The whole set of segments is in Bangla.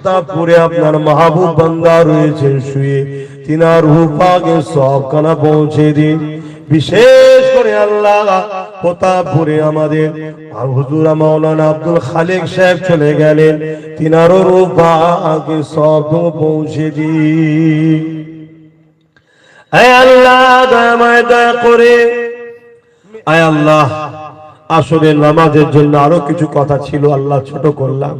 প্রতাপপুরে আপনার মাহবুব বান্দা রয়েছেন শুয়ে তিনার রূপাকে সব কানা পৌঁছে দিন। বিশেষ করে আল্লাহ প্রতাপপুরে আমাদের। হুজুর মাওলানা আব্দুল খালেক সাহেব চলে গেলেন, তিনারও রূপাকে সব পৌঁছে দিন। আল্লাহ দয়াময় দয়া করে। আয় আল্লাহ আসলে নামাজের জন্য আরও কিছু কথা ছিল, আল্লাহ ছোট করলাম।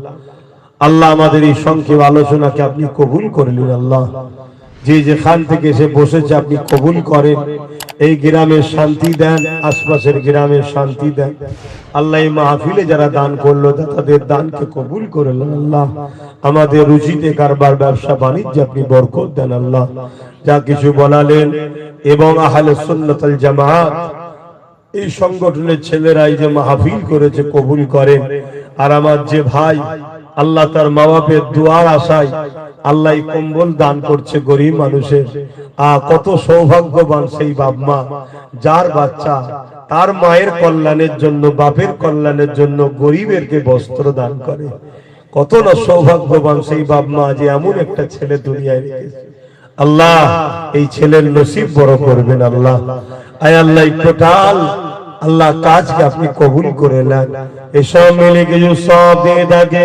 আল্লাহ আমাদের এই সংক্ষেপ আলোচনাকে আপনি কবুল করলেন আল্লাহ। যে যেখান থেকে এসে বসেছে, আপনি কবুল করেন। এই গ্রামের শান্তি দেন, আশপাশের গ্রামের শান্তি দেন। আল্লাহ এই মাহফিলে যারা দান করল, তাদের দানকে কবুল করলেন আল্লাহ। আমাদের রুচিতে কারবার, ব্যবসা, বাণিজ্য আপনি বরকত দেন, আল্লাহ। যা কিছু বলালেন, এবং আহলে সুন্নাতাল জামাত, এই সংগঠনের ছেলেরা এই যে মাহফিল করেছে, কবুল করেন। আর আমার যে ভাই আল্লাহ তার মা বাপের দুয়ার আশায় আল্লাহ কম্বল দান করছে গরিব মানুষের। আ কত সৌভাগ্যবান সেই বাপ মা। যার বাচ্চা তার মায়ের কল্যাণের জন্য, বাপের কল্যাণের জন্য গরিবেরকে বস্ত্র দান করে। কত না সৌভাগ্যবান সেই বাপ মা যে এমন একটা ছেলে দুনিয়ায় রেখেছে। আল্লাহ, এই ছেলের নসিব বড় করবেন আল্লাহ। আয় আল্লাহ টোটাল আল্লাহ কাজকে আপনি কবুল করে নেন। এসব মিলে কিছু সব দিয়ে থাকে।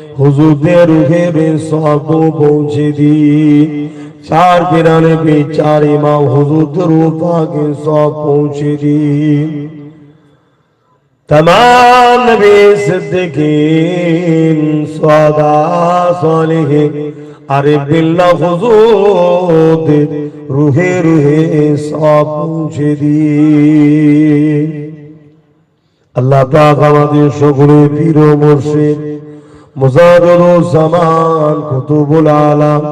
হুজুরদের ঘেরে সব পৌঁছে দি চার ফেরানে বিচার মা হুজুরদের উপাকে সব পৌঁছে দি তমাম নবী সিদ্দিকিন, সদা সলিহে, আরে বিল্লা হুজুরদের রুহে রুহে সব পৌঁছে দি আল্লাহ পাক আমাদের সকলে পীর মুর্শিদ জামান কুতুবুল আলাম,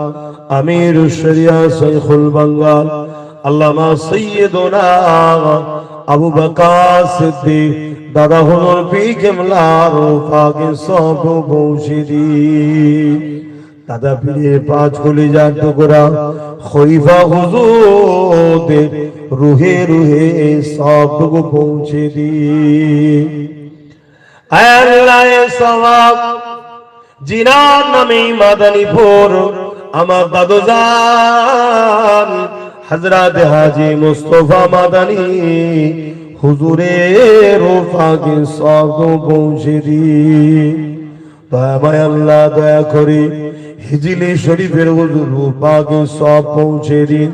আমির শরিয়া শাইখুল বাঙ্গাল, আল্লামা সৈয়দনা আবু বকর সিদ্দিক, দাদা হুজুর পি কেমলার পাকে সব দিন দাদা পীরের পাঁচ কলিজার টুকরা খলিফা হুজুরদের রুহে রুহে সবটুকু পৌঁছে দি আল্লাহ সওয়াব জিনার নামে মাদানীপুর, আমার দাদু জান, হযরত হাজী মুস্তাফা মাদানী হুজুরের রোফাকে সব পৌঁছে দয়াময় আল্লাহ, দয়া করে হিজিলি শরীফের হুজুর পাকে সব পৌঁছে দিন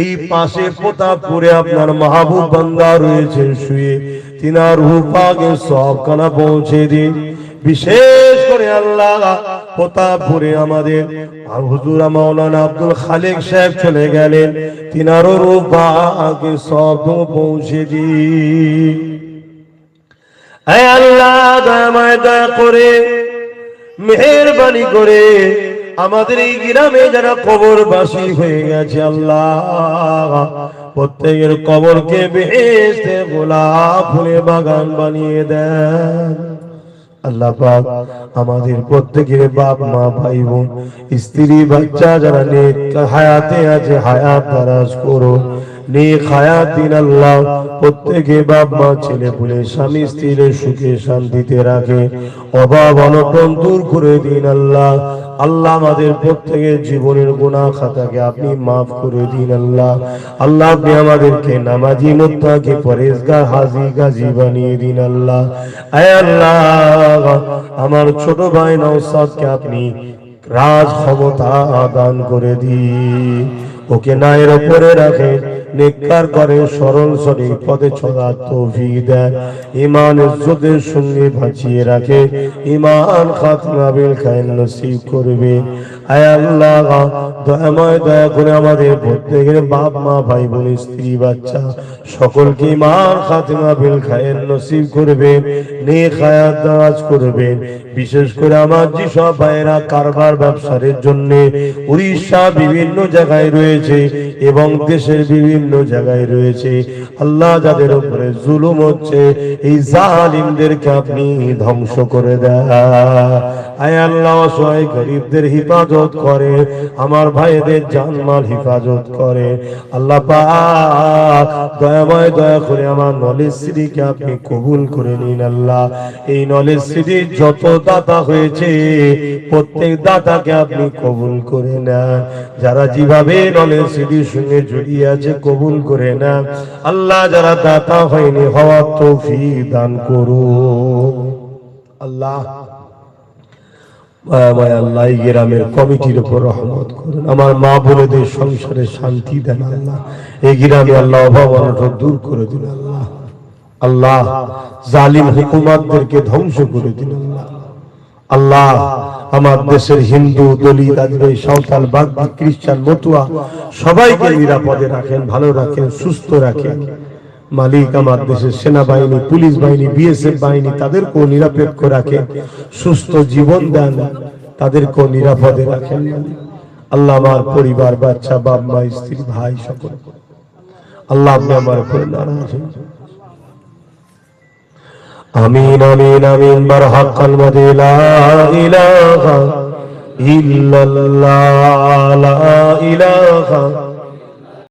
এই পাশে প্রতাপপুরে আপনার মাহবুব বান্দা রয়েছেন শুয়ে, তিনার রূপাকে সব কানা পৌঁছে দিন বিশেষ করে আল্লাহ প্রতাপপুরে আমাদের। হুজুর মাওলানা আব্দুল খালেক সাহেব চলে গেলেন, তিনারও রূপাকে সব পৌঁছে আয় আল্লাহ, দয়া করে মেহরবানি করে আমাদের এই গ্রামে যারা হয়ে গেছে আল্লাহ, প্রত্যেকের কবরকে বেহেস্তে গোলাপ ফুলে বাগান বানিয়ে দেন। আল্লাহ পাক আমাদের প্রত্যেকের বাপ, মা, ভাই, বোন, স্ত্রী, বাচ্চা যারা নেক হায়াতে আছে, হায়াত দারাজ করো নেক হায়াত দিন আল্লাহ। প্রত্যেকে বাপ, মা, ছেলে, পুলে, স্বামী, স্ত্রীর সুখে শান্তিতে রাখে। অভাব, অনটন দূর করে দিন আল্লাহ। আল্লাহ আমাদের প্রত্যেকের জীবনের গুনাহ খাতাকে আপনি মাফ করে দিন আল্লাহ। আল্লাহ আপনি আমাদেরকে নামাজি, মুত্তাকি পরেজগার হাজি, গাজি বানিয়ে দিন আল্লাহ। আয় আল্লাহ, আমার ছোট ভাই নওসাদকে আপনি রাজ ক্ষমতা দান করে দিন ওকে নায়ের উপরে রাখে। নেককার করে, সরল সঠিক পদে চলার তৌফিক দেন। ইমান ইজ্জতের সঙ্গে বাঁচিয়ে রাখে। ইমান খাতনা বিল খায়ের নসিব করবে। আয় আল্লাহ, দয়াময় দয়া করে আমাদের প্রত্যেকের বাপ, মা, ভাই, বোন, স্ত্রী, বাচ্চা সকলকে ইমান খাতিমা বিল খায়ের নসিব করবেন নে খায়াত দারাজ করবেন বিশেষ করে আমার যেসব ভাইয়েরা কারবার ব্যবসার জন্য উড়িষ্যা বিভিন্ন জায়গায় রয়েছে এবং দেশের বিভিন্ন জায়গায় রয়েছে। আল্লাহ যাদের উপরে জুলুম হচ্ছে এই জালিমদেরকে আপনি ধ্বংস করে দেয় গরিবদের হিফাজত করে, আমার ভাইদের জানমাল হিফাজত করে। আল্লাহ পাক, দয়াময় দয়া করে আমার নলেজ সিটিকে আপনি কবুল করে নিন আল্লাহ। এই নলেজ সিটির যত দাতা হয়েছে, প্রত্যেক দাতাকে আপনি কবুল করে নেন। যারা যেভাবে নলেজ সিটির সঙ্গে জড়িয়ে আছে, কবুল করে নেন। আল্লাহ, যারা দাতা হয়নি, হওয়ার তৌফিক দান করুন। আল্লাহ আল্লাহ গ্রামের কমিটির উপর রহমত করুন। আমার মা বোনেদের সংসারে শান্তি দেন আল্লাহ। এই গ্রামে আল্লাহ অভাব অনটন দূর করে দিন আল্লাহ। আল্লাহ জালিম হুকুমাতদেরকে ধ্বংস করে দিন আল্লাহ। আল্লাহ আমার দেশের হিন্দু, দলিত, আদিবাসী, সাঁওতাল, বাগদি, খ্রিস্টান, মতুয়া সবাইকে নিরাপদে রাখেন, ভালো রাখেন, সুস্থ রাখেন। মালিক আমার দেশের সেনাবাহিনী, পুলিশ বাহিনী, বিএসএফ বাহিনী, তাদেরকেও নিরপেক্ষ রাখেন সুস্থ জীবন দেন, তাদেরকেও নিরাপদে রাখেন আল্লাহ আমার পরিবার, বাচ্চা, বাপ, মা, স্ত্রী, ভাই, সকল আল্লাহ আপনি আমার উপরে নারাজ। আমিন আমিন আমিন বার হাক্কাল মাদি লা ইলাহা ইল্লাল্লাহ, লা ইলাহা